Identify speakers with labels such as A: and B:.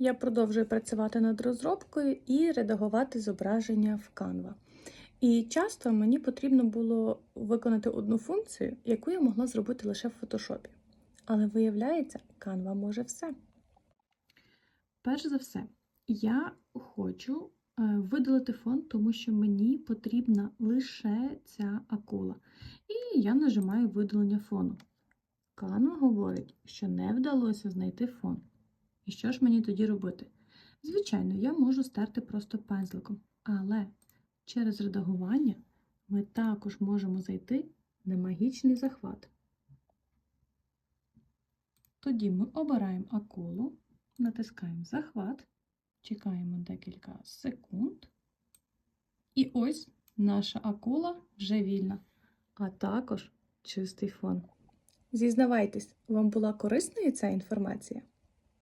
A: Я продовжую працювати над розробкою і редагувати зображення в Canva. І часто мені потрібно було виконати одну функцію, яку я могла зробити лише в фотошопі. Але виявляється, Canva може все. Перш за все, я хочу е, видалити фон, тому що мені потрібна лише ця акула. І я нажимаю видалення фону. Canva говорить, що не вдалося знайти фон. І що ж мені тоді робити? Звичайно, я можу стерти просто пензликом, але через редагування ми також можемо зайти на магічний захват. Тоді ми обираємо акулу, натискаємо захват, чекаємо декілька секунд. І ось наша акула вже вільна, а також чистий фон. Зізнавайтесь, вам була корисною ця інформація?